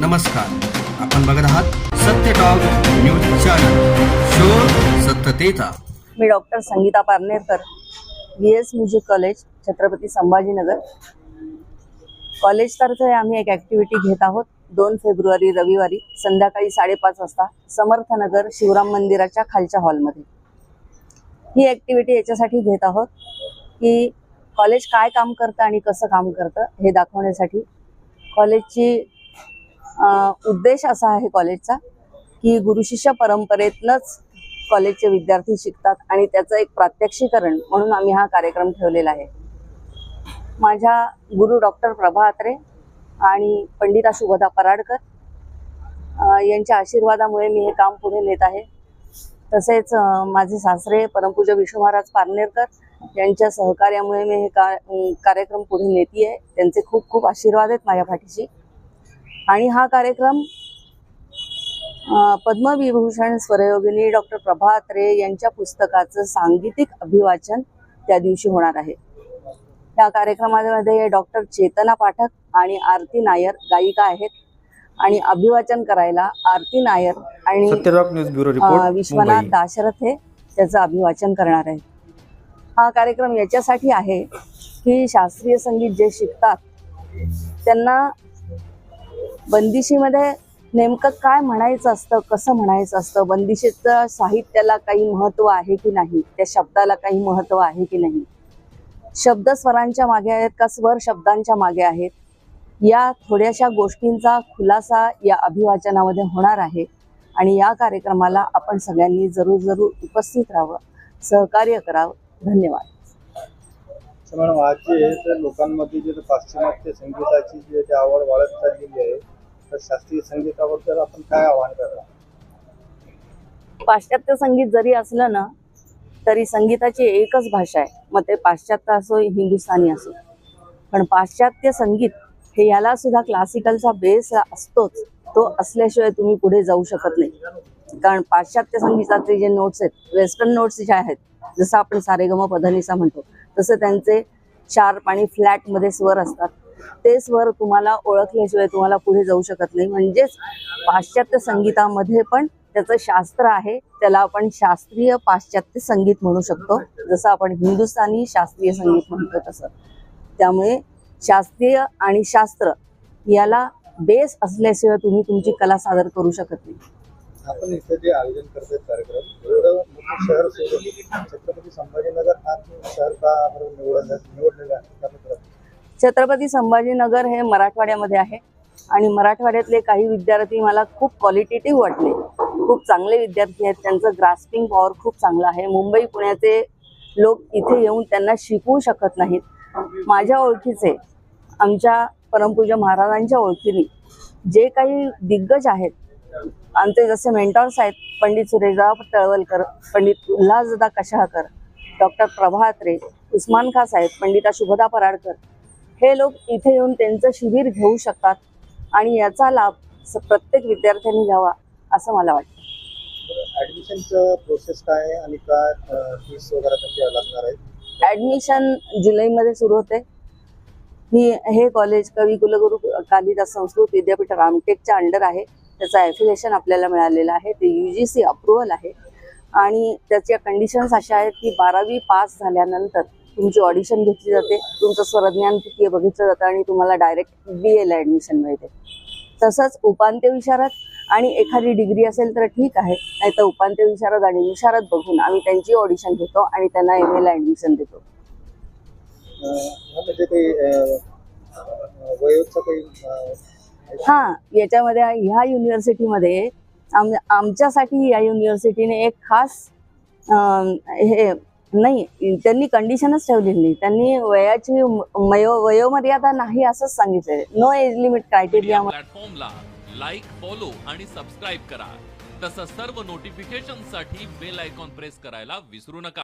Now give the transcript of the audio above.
नमस्कार. आपण बघत आहात सत्य टॉक न्यूज चॅनल शोध सत्यतेचा. मी doctor Sangeeta Parnerkar B S music college Chhatrapati Sambhajinagar. कॉलेजतर्फे आम्ही एक ॲक्टिव्हिटी घेत आहोत. दोन फेब्रुवारी रविवारी संध्याकाळी साडेपाच वाजता समर्थनगर शिवराम मंदिराच्या खालच्या हॉलमध्ये ही ॲक्टिव्हिटी याच्यासाठी घेत आहोत की कॉलेज काय काम करतं आणि कसं काम करतं हे दाखवण्यासाठी. कॉलेजची उद्देश असा आहे कॉलेजचा की गुरुशिष्य परंपरेतनंच कॉलेजचे विद्यार्थी शिकतात आणि त्याचं एक प्रात्यक्षिकरण म्हणून आम्ही हा कार्यक्रम ठेवलेला आहे. माझ्या गुरु डॉक्टर प्रभा अत्रे आणि पंडिता शुभदा पराडकर यांच्या आशीर्वादामुळे मी हे काम पुढे नेत आहे. तसेच माझे सासरे परमपूज्य विष्णू महाराज पारनेरकर यांच्या सहकार्यामुळे मी हे का कार्यक्रम पुढे नेती आहे त्यांचे खूप खूप आशीर्वाद आहेत माझ्या पाठीशी. आणि हा कार्यक्रम पद्मविभूषण स्वरयोगिनी डॉक्टर प्रभा अत्रे यांच्या पुस्तकाचं सांगीतिक अभिवाचन त्या दिवशी होणार आहे. या कार्यक्रमामध्ये डॉक्टर चेतना पाठक आणि आरती नायर गायिका आहेत. आणि अभिवाचन करायला आरती नायर आणि विश्वनाथ दाशरथ हे त्याचं अभिवाचन करणार आहे हा कार्यक्रम याच्यासाठी आहे की शास्त्रीय संगीत जे शिकतात त्यांना बंदिशीमध्ये नेमकं काय म्हणायचं असतं कसं म्हणायचं असतं? बंदिशीचं साहित्याला काही महत्त्व आहे की नाही? त्या शब्दाला काही महत्त्व आहे की नाही? शब्द स्वरांच्या मागे आहेत का स्वर शब्दांच्या मागे आहेत? या थोड्याशा गोष्टींचा खुलासा या अभिवाचनामध्ये होणार आहे आणि या कार्यक्रमाला आपण सगळ्यांनी जरूर जरूर उपस्थित राहावं सहकार्य करावं. धन्यवाद. मॅडम आज जे लोकांमध्ये जे पाश्चिमात्य संगीताची जी आवड वाढत चाललेली आहे. तर शास्त्रीय संगीताबद्दल आपण काय आव्हान करणार? पाश्चात्य संगीत जरी असलं ना तरी संगीताची एकच भाषा आहे. मग ते पाश्चात्य असो हिंदुस्थानी असो. पण पाश्चात्य संगीत हे याला सुद्धा क्लासिकलचा बेस असतोच. तो असल्याशिवाय तुम्ही पुढे जाऊ शकत नाही. कारण पाश्चात्य संगीताचे जे नोट्स आहेत वेस्टर्न नोट्स जे आहेत जसं आपण सारेगम पधनीसा म्हणतो तसं त्यांचे शार्प आणि फ्लॅटमध्ये स्वर असतात. ते स्वर तुम्हाला ओळखल्याशिवाय तुम्हाला पुढे जाऊ शकत नाही. म्हणजेच पाश्चात्य संगीतामध्ये पण त्याचं शास्त्र आहे. त्याला आपण शास्त्रीय पाश्चात्य संगीत म्हणू शकतो. जसं आपण हिंदुस्थानी शास्त्रीय संगीत म्हणतो तसं. त्यामुळे शास्त्रीय आणि शास्त्र याला बेस असल्याशिवाय तुम्ही तुमची कला सादर करू शकत नाही. आपण इथे जे आयोजन करतोय कार्यक्रम एवढं मोठं शहर सोडून छत्रपती संभाजीनगर हा शहर का निवडलेलं आहे? छत्रपती संभाजीनगर हे मराठवाड्यामध्ये आहे. आणि मराठवाड्यातले काही विद्यार्थी मला खूप क्वालिटेटिव्ह वाटले. खूप चांगले विद्यार्थी आहेत. त्यांचं ग्रास्पिंग पॉवर खूप चांगलं आहे. मुंबई पुण्याचे लोक इथे येऊन त्यांना शिकवू शकत नाहीत. माझ्या ओळखीचे आमच्या परमपूज्य महाराजांच्या ओळखीने जे काही दिग्गज आहेत आमचे जसे मेंटॉर्स आहेत पंडित सुरेशराव तळवलकर पंडित उल्हासदा कशाळकर डॉक्टर प्रभा अत्रे उस्मान खा साहेब पंडिता शुभदा पराडकर हे लोक इथे येऊन त्यांचं शिबिर घेऊ शकतात आणि याचा लाभ प्रत्येक विद्यार्थ्यांनी घ्यावा असं मला वाटतं. ऍडमिशनचं प्रोसेस काय आहे आणि काय फीस वगैरे कशी लागणार आहे ॲडमिशन जुलैमध्ये सुरू होते. ही हे कॉलेज कवी कुलगुरू कालिदास संस्कृत विद्यापीठ रामटेकच्या अंडर आहे. त्याचं ॲफिलिएशन आपल्याला मिळालेलं आहे. ते यू जी सी अप्रुव्हल आहे. आणि त्याच्या कंडिशन्स अशा आहेत की बारावी पास झाल्यानंतर तुमची ऑडिशन घेतली जाते. तुमचं स्वरज्ञान किती आहे बघितलं जातं आणि तुम्हाला डायरेक्ट बी एला ॲडमिशन मिळते. तसंच उपांत्य विशारद आणि एखादी डिग्री असेल तर ठीक आहे. नाही तर उपांत्य विशारद आणि विशारद बघून आम्ही त्यांची ऑडिशन घेतो आणि त्यांना एम एला ॲडमिशन देतो. अं, हा याच्यामध्ये ह्या युनिव्हर्सिटीमध्ये आम आमच्यासाठी या युनिव्हर्सिटीने एक खास हे नाही त्यांनी कंडिशनच ठेवलेली नाही. त्यांनी वयाची वयोमर्यादा नाही असंच सांगितलेलं नो एज लिमिट क्रायटेरिया प्लॅटफॉर्मला लाईक फॉलो आणि सबस्क्राईब करा. तसंच सर्व नोटिफिकेशनसाठी बेल आयकॉन प्रेस करायला विसरू नका.